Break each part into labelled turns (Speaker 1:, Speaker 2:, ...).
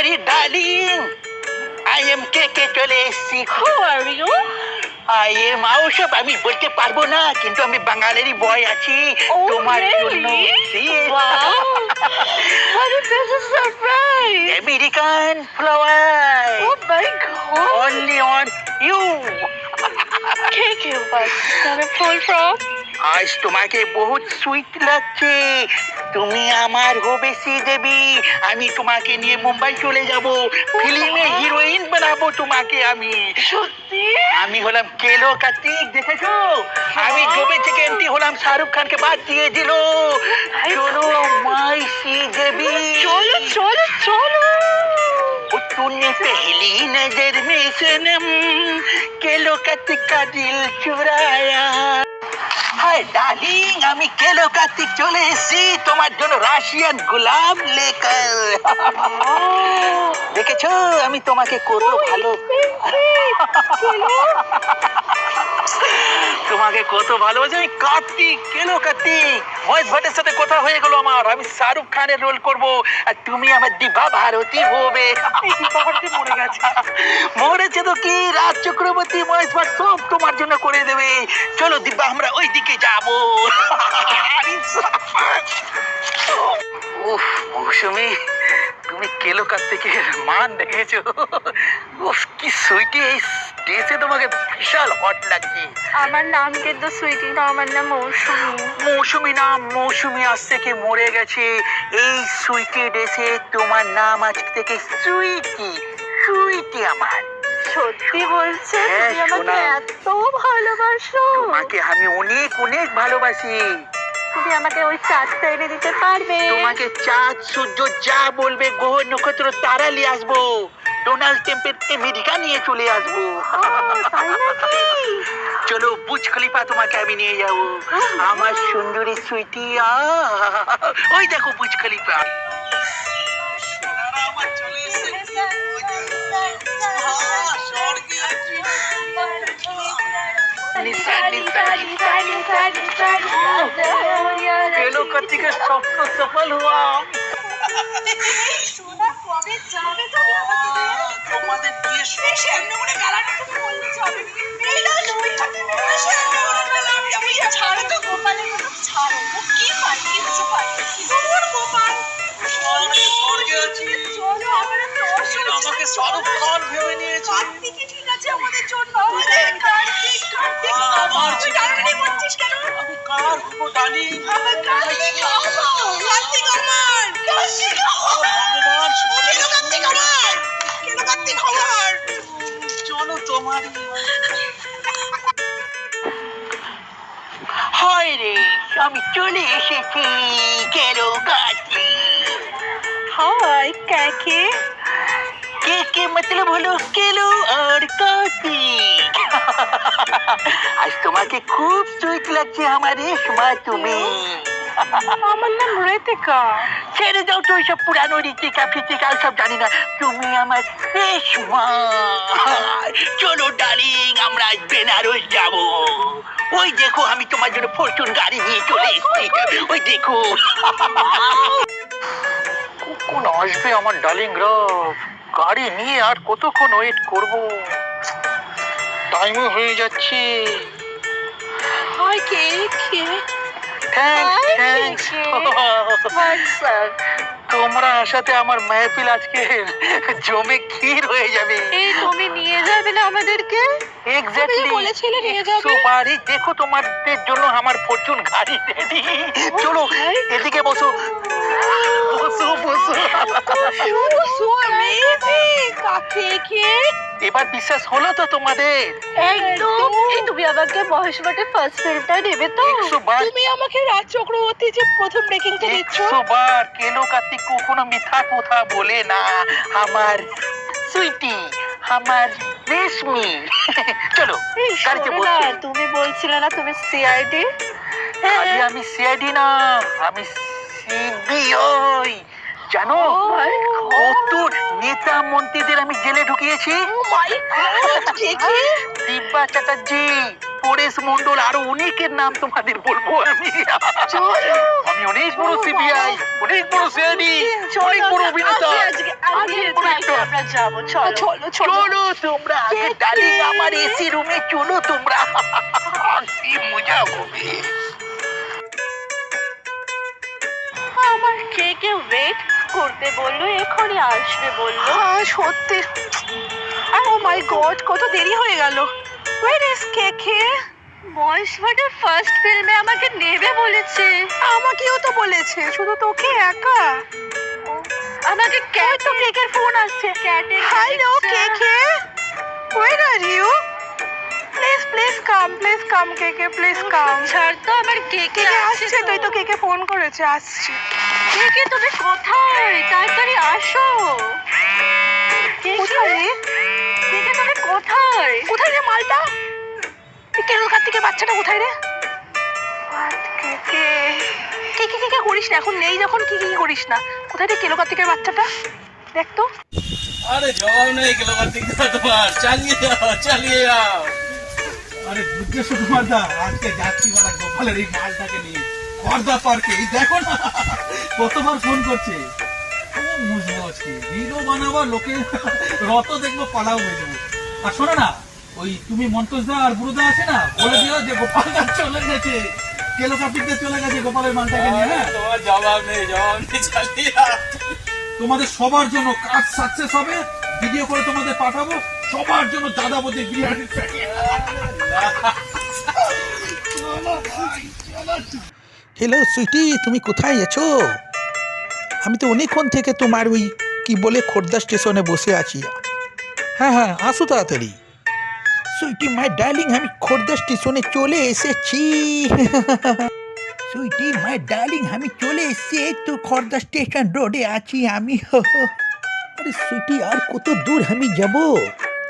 Speaker 1: ওরে darling I am K K চলে এসেছি
Speaker 2: Who are you?
Speaker 1: I am ওসব আমি বলতে পারব না কিন্তু আমি বাঙালিরই বয় আছি
Speaker 2: Oh,
Speaker 1: তোমার জন্য
Speaker 2: really? Wow. What a pleasant surprise.
Speaker 1: American flower
Speaker 2: Oh my god.
Speaker 1: Only on you
Speaker 2: K K বাস আমি ফুল ফ্রম
Speaker 1: আজ তোমাকে বহুত সুইট লাগছে তুমি আমার হবে দেবী আমি তোমাকে নিয়ে মুম্বাই চলে যাব ফিল্মে হিরোইন বানাবো তোমাকে আমি
Speaker 2: সত্যি
Speaker 1: আমি হলাম কেলো কার্তিক দেখেছো আমি জবে থেকে এমটি হলাম শাহরুখ খানকে বাদ দিয়ে দিল চলো মাই সি দেবী
Speaker 2: চলো চলো চলো
Speaker 1: वो तूने पहली नजर में सनम केलो कार्तिक का दिल चुराया হাই ডার্লিং আমি কেলো কার্তিক চলে এসেছি। তোমার জন্য রাশিয়ান গোলাম লেকার দেখেছ? আমি তোমাকে কত ভালো তোমাকে কত ভালোবাসি, আমি কার্তিক। কেলো কার্তিক? মহেশ ভট্টের সাথে কথা হয়ে গেল আমার। আমি শাহরুখ খানের রোল করব। আর তুমি আমার দিবা ভারতী হবে। মরেছে তো কি? রাজ চক্রবর্তী মহেশ ভট্ট সব তোমার জন্য করে দেবে। চলো দিব্যা, আমরা ওই দিকে যাব উফ, মৌসুমি, তুমি কেলো কার্তিকের মান দেখেছ? উফ, কি সুইটি এই ড্রেসে তোমাকে বিশাল হট লাগছে।
Speaker 2: আমার নাম কিন্তু সুইটি না আমার নাম মৌসুমি।
Speaker 1: মৌসুমি নাম মৌসুমি আজ থেকে মরে গেছে। এই সুইটি ড্রেসে তোমার নাম আজ থেকে সুইটি সুইটি আমার।
Speaker 2: সত্যি বলছো?
Speaker 1: হ্যাঁ,
Speaker 2: তুমি আমাকে এত ভালোবাসো।
Speaker 1: তোমাকে আমি অনেক অনেক ভালোবাসি।
Speaker 2: তুমি আমাকে ওই চারটা এনে দিতে পারবে।
Speaker 1: তোমাকে চাঁদ সূর্য যা বলবে গ্রহ নক্ষত্র তারা নিয়ে আসব। ডোনাল্ড টেম্পের আমেরিকা নিয়ে চলে আসব? চলো বুজ খলিফা তোমাকে আমি নিয়ে যাব। আমার সুন্দরী সুইটি ওই দেখো বুজ খলিফা। স্বপ্ন সফল হওয়া?
Speaker 3: যাবে তুমি আমাকে
Speaker 1: তোমাদের বিয়ে
Speaker 3: এই শ্যামনগরের মেলাটা তুমি বললে যাবে এই না ওইখানে মেলা শ্যামনগরের মেলা আমি আমি ছাড়ো তো গোপালের কথা ছাড়ো। ও কি পাই কি হচ্ছে পাই গোপাল।
Speaker 1: আমি স্বর্গে আছি।
Speaker 3: চলো আমরা তো
Speaker 1: আমাকে শাহরুখ খান ভেবে নিয়েছে।
Speaker 3: আছে আমাদের জন্য আমাদের কার্তিক কার্তিক
Speaker 1: আমার
Speaker 3: তুই করছিস কেন?
Speaker 1: আমি কার হব ডার্লিং
Speaker 3: আমার কার্তিক আমার কার্তিক আমার কার্তিক
Speaker 1: ভগবান স্বর্গে
Speaker 3: কার্তিক আমার কেন কার্তিক আমার
Speaker 1: চলো তোমারই হায় রে আমি চলে এসেছি কেলো কার্তিক
Speaker 2: হাই কাকে
Speaker 1: কে কে মতলব হলো কেলো আর কফি আজ তোমাকে খুব সুইট লাগছে আমার রেশমা তুমি
Speaker 2: আমার নাম রেতিকা
Speaker 1: ছেড়ে যাও তো ওইসব পুরানো রীতিকা ফিতিকা সব জানি না তুমি আমার রেশমা চলো ডালিং আমরা আজ বেনারস যাব ওই দেখো আমি তোমার জন্য ফরচুন গাড়ি নিয়ে চলে এসেছি। ওই দেখো। কোন আসবে আমার ডালিং গ্রাফ গাড়ি নিয়ে আর কতক্ষণ ওয়েট করব? টাইমও হয়ে যাচ্ছে।
Speaker 2: Hi
Speaker 1: K
Speaker 2: K
Speaker 1: thanks
Speaker 2: thanks
Speaker 1: তোমরা আসাতে আমার মেহফিল আজকে জমে ক্ষীর হয়ে যাবে।
Speaker 2: না আমাদেরকে?
Speaker 1: এক্স্যাক্টলি
Speaker 2: বলেছিলে নিয়ে যাবে।
Speaker 1: বাড়ি দেখো তোমাদের জন্য আমার ফরচুন গাড়ি রেডি চলো এদিকে বসো। বসো বসো।
Speaker 2: সো অ্যামেজিং কাকে কে?
Speaker 1: এবার বিশ্বাস হলো তো তোমাদের?
Speaker 2: একদম। এই তুমি আমাকে মহেশ ভট্টের ফার্স্ট ফিল্মটা নেবে তো? তুমি আমাকে রাজ চক্রবর্তী যে প্রথম ব্রেকিংটা দিচ্ছ।
Speaker 1: একশো বার কেলো কার্তিক কখনো মিথ্যা কথা বলে না আমার সুইটি আমার রেশমি। চলো গাড়িতে
Speaker 2: শোনো তুমি বলছিলে না তুমি সিআইডি
Speaker 1: খালি আমি সিআইডি না আমি সিবিআই জানো
Speaker 2: Oh.
Speaker 1: কত নেতা মন্ত্রীদের আমি জেলে ঢুকিয়েছি।
Speaker 2: কে কে
Speaker 1: দিব্যা চ্যাটার্জি।
Speaker 4: পরেশ মন্ডল আরও অনেকের নাম তোমাদের বলব আমি। আমি অনেক বড় সিবিআই অনেক বড় সিআইডি অনেক বড় অভিনেতা।
Speaker 2: চলো
Speaker 4: তোমরা আগে ডার্লিং আমার এসি রুমে চলো তোমরা। কি মজা হবে।
Speaker 2: আমার কে কে ওয়েট করতে বলল এখনই আসবে বলল।
Speaker 3: হ্যাঁ সত্যি। ও মাই গড কত দেরি হয়ে গেল। ওয়ের ইজ কেকে
Speaker 2: মহেশবাটের ফার্স্ট ফিল্মে আমাকে নেবে বলেছে।
Speaker 3: আমাকেও তো বলেছে শুধু তোকে একা।
Speaker 2: আমাকে ক্যাট
Speaker 3: তো কেকের ফোন আসছে।
Speaker 2: ক্যাটে
Speaker 3: hello K K where are you please please come please come K K please come
Speaker 2: ছাড় তো আমার কে কে
Speaker 3: কেকে আসছে তুই তো? কেকে ফোন করেছে আসছি।
Speaker 2: কে কে তুমি কোথায়? তাড়াতাড়ি আসো। কে
Speaker 3: কোথায়?
Speaker 2: কোথায়
Speaker 3: রে মালটা? কেরল কার্তিকের বাচ্চাটা কোথায় রে? কে কে কে কে করিস না এখন নেই যখন কি কি করিস না? কোথায় রে কেলো কার্তিকের বাচ্চাটা? দেখ তো।
Speaker 5: আরে জবাব নেই গেল কার্তিক তোমার চালিয়ে যাও চালিয়ে যাও আরে বুঝছ সুকুমার দা আজকে যাচ্ছি বলা গোপালের এই মালটাকে নিয়ে খর্দা পার্কে এই দেখো না কতবার ফোন করছে। ও মুজবো আজকে। বানাবো লোকে রত দেখব পালাও হয়ে যাব আর শোনো না ওই তুমি মন্তোজ দা আর বুড়োদা আছে না বলে দিও যে গোপাল দা চলে গেছে। কেলো দা চলে গেছে গোপালের মালটাকে নিয়ে হ্যাঁ?
Speaker 6: তোমার জবাব নেই জবাব নেই চালিয়ে
Speaker 5: তোমাদের সবার জন্য কাজ সাকসেস হবে ভিডিও করে তোমাদের পাঠাবো সবার জন্য দাদা বৌদি বিরিয়ানি
Speaker 1: হ্যালো সুইটি তুমি কোথায় আছো? আমি তো অনেকক্ষণ থেকে তোমার ওই কি বলে খোর্ধা স্টেশনে বসে আছি। হ্যাঁ হ্যাঁ আসো তাড়াতাড়ি। সুইটি মাই ডার্লিং আমি খোর্ধা স্টেশনে চলে এসেছি। সুইটি মাই ডার্লিং আমি চলে এসেছি। এই তো খোর্ধা স্টেশন রোডে আছি আমি। আরে সুইটি আর কত দূর আমি যাব?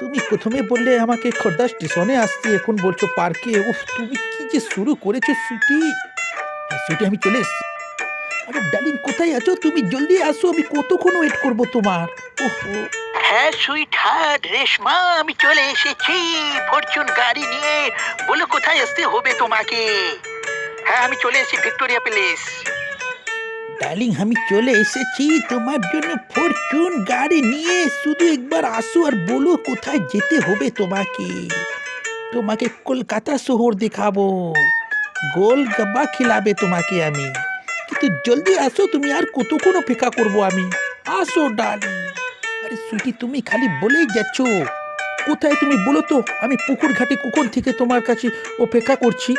Speaker 1: তুমি প্রথমে বললে আমাকে খোর্ধা স্টেশনে আসতে এখন বলছো পার্কে। উফ তুমি কি যে শুরু করেছ সুইটি? হ্যাঁ, সুইটি আমি চলে এসেছি। আরে ডার্লিং কোথায় আছো? তুমি জলদি আসো আমি কতক্ষণ ওয়েট করব তোমার? ওহো।
Speaker 4: হ্যাঁ সুইট হার্ট রেশমা, আমি চলে এসেছি। ফরচুন গাড়ি নিয়ে। বলো, কোথায় আসতে হবে তোমাকে? হ্যাঁ আমি চলে এসেছি, ভিক্টোরিয়া প্যালেস।
Speaker 1: ডার্লিং, আমি চলে এসেছি। তোমার জন্য ফরচুন গাড়ি নিয়ে। শুধু একবার আসো আর বলো, কোথায় যেতে হবে তোমাকে? তোমাকে কলকাতা শহর দেখাবো। গোল গাব্বা খিলাবে তোমাকে আমি। কিন্তু জলদি আসো, তুমি আর কতক্ষণ অপেক্ষা করব আমি? আসো, ডার্লিং। আরে সুইটি তুমি খালি বলেই যাচ্ছ কোথায় তুমি বলো তো আমি পুকুর ঘাটে কখন থেকে তোমার কাছে অপেক্ষা করছি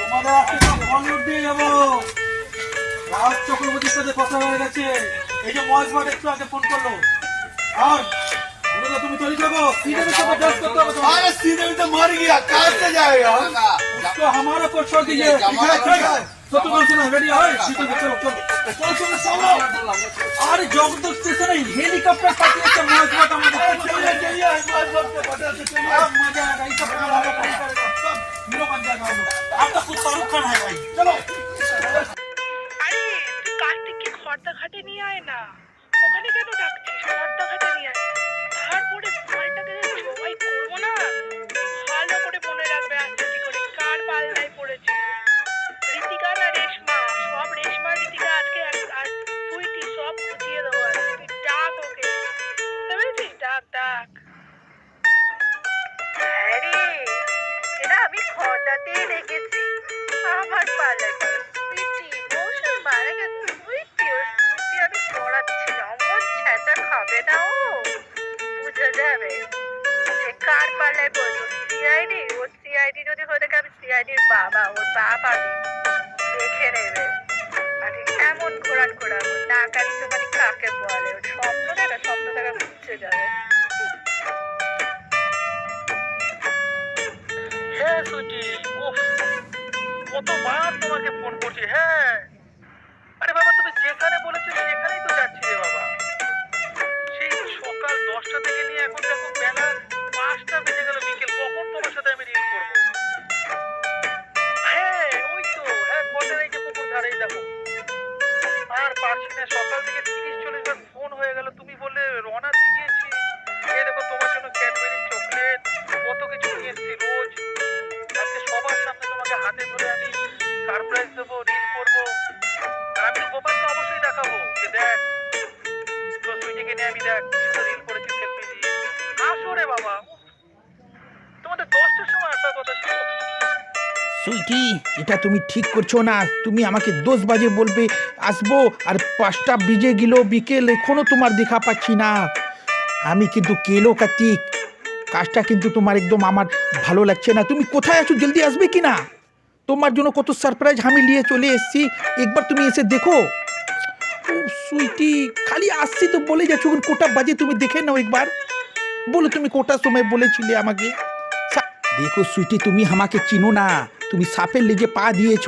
Speaker 5: তোমাদের আজকে সব বলিউড দিয়ে যাবো রাজ চক্রবর্তীর সাথে কথা হয়ে গেছে এই যে মহেশ ভাট একটু আগে ফোন করলো আর বুড়োদা তুমি চলে যাবো সিনেমের সাথে ডান্স করতে হবে তোমার
Speaker 6: अरे सीधे में तो मर गया कहाँ से जाएगा
Speaker 5: तो हमारा पर छोड़ दीजिए ठीक है ठीक है तो तुम सुनो रेडी है ठीक है चलो चलो चलो चलो चलो अरे জগদল স্টেশনে হেলিকপ্টার পাঠিয়েছে মহেশ ভাট আমাদের चलिए चलिए अब मजा आएगा ये सब काम आगे नहीं करेगा सब हीरो बन जाएगा हम लोग आप तो खुद शाहरुख खान है भाई चलो
Speaker 3: আরে তুই কার্তিককে খর্দা ঘাটে নিয়ে আয় না ওখানে কেন ডাকছিস সিআইডি ও সিআইডি যদি হয়ে থাকে আমি সিআইডির বাবা, ওর আমি দেখে নেবে। আমি এমন ঘোরান ঘোরাবো নাকানি চোখানি কাকে বলে? স্বপ্ন দেখা স্বপ্ন দেখা বুঝে যাবে।
Speaker 4: হ্যাঁ সুইটি উফ কতবার তোমাকে ফোন করছি। হ্যাঁ হাতে ধরে আমি সারপ্রাইজ রিল করব। আমি গোপালকে অবশ্যই দেখাবো যে দেখ তো সুইটিকে নিয়ে আমি দেখ রিল করেছি সেলফি দিয়ে আসো রে বাবা। তোমাদের দশটার সময় আসার কথা ছিল।
Speaker 1: সুইটি, এটা তুমি ঠিক করছ না। তুমি আমাকে দোষ বাজে বলবে, আসব আর পাঁচটা বিজে গেল বিকেল, এখনও তোমার দেখা পাচ্ছি না। আমি কিন্তু কেলো কার্তিক। কাজটা কিন্তু তোমার একদম আমার ভালো লাগছে না। তুমি কোথায় আছো? জলদি আসবে কি না তোমার জন্য কত সারপ্রাইজ আমি নিয়ে চলে এসেছি। একবার তুমি এসে দেখো। সুইটি, খালি আসছি তো বলে যাচ্ছ কোটা বাজে তুমি দেখে নাও একবার। বলো তুমি কোটার সময় বলেছিলে আমাকে। দেখো সুইটি, তুমি আমাকে চিনো না। তুমি সাপের লেগে পা দিয়েছ।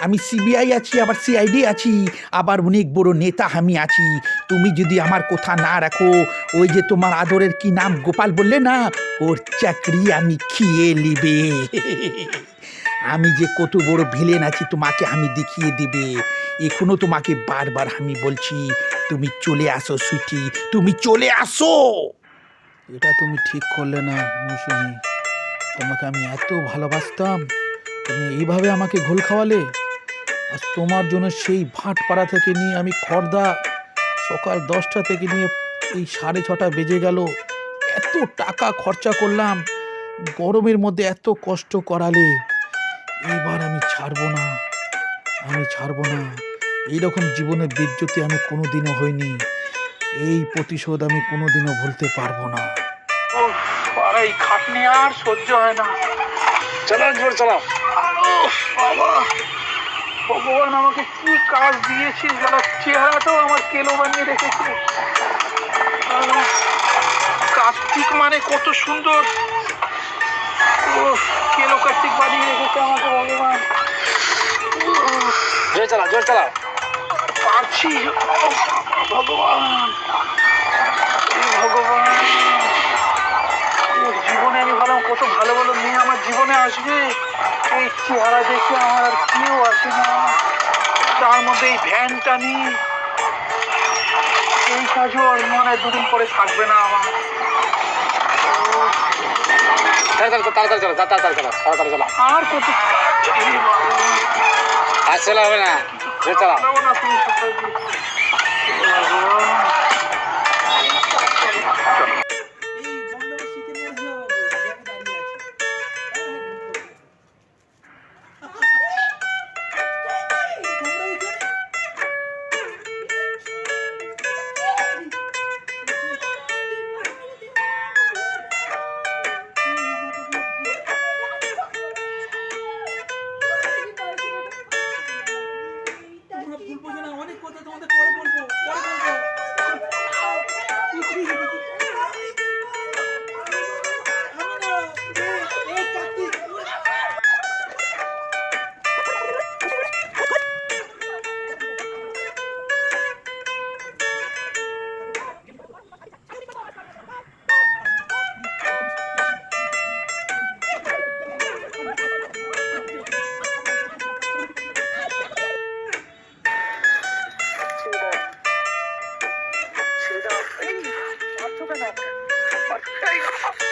Speaker 1: আমি সিবিআই আছি, আবার সিআইডি আছি, আবার অনেক বড় নেতা আমি আছি। তুমি যদি আমার কথা না রাখো, ওই যে তোমার আদরের কি নাম গোপাল বললে না, ওর চাকরি আমি খেয়ে নিবে। আমি যে কত বড় ভিলেন আছি তোমাকে আমি দেখিয়ে দিবে। এখনও তোমাকে বারবার আমি বলছি, তুমি চলে আসো সুইটি, তুমি চলে আসো। এটা তুমি ঠিক করলে না মৌসুমি তোমাকে আমি এত ভালোবাসতাম, তুমি এইভাবে আমাকে ঘোল খাওয়ালে? আর তোমার জন্য সেই ভাটপাড়া থেকে নিয়ে আমি খর্দা সকাল দশটা থেকে নিয়ে এই সাড়ে ছটা বেজে গেল। এত টাকা খরচা করলাম, গরমের মধ্যে এত কষ্ট করালে। এইবার আমি ছাড়বো না আমি ছাড়বো না। এইরকম জীবনে বিদ্যুতে আমি কোনোদিনও হইনি। এই প্রতিশোধ আমি কোনোদিনও ভুলতে পারব না।
Speaker 7: আর এই খাটনি আর সহ্য হয় না। চালাও জোর চালাও। বাবা। ভগবান আমাকে কি কাজ দিয়েছিস যারা চেহারাটাও আমার কেলো বানিয়ে রেখেছে। কার্তিক মানে কত সুন্দর। কেলো কার্তিক বানিয়ে রেখেছে আমাকে ভগবান। জোর চালাও জোর চালাও পারছি ভগবান। ভগবান জীবনে আমি ভাবলাম কত ভালো ভালো মেয়ে আমার জীবনে আসবে। এই চেহারা দেখে আমার আর কেউ আসে না। তার মধ্যে এই ভ্যানটা নিয়ে এই কাজও মনে হয় দুদিন পরে থাকবে না আমার।
Speaker 8: তাড়াতাড়ি চলো তাড়াতাড়ি চলো তাড়াতাড়ি চলো।
Speaker 7: আর কত?
Speaker 8: আর চলা হবে না চালাও
Speaker 7: পারব না
Speaker 5: স্বপ্ন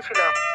Speaker 5: আমি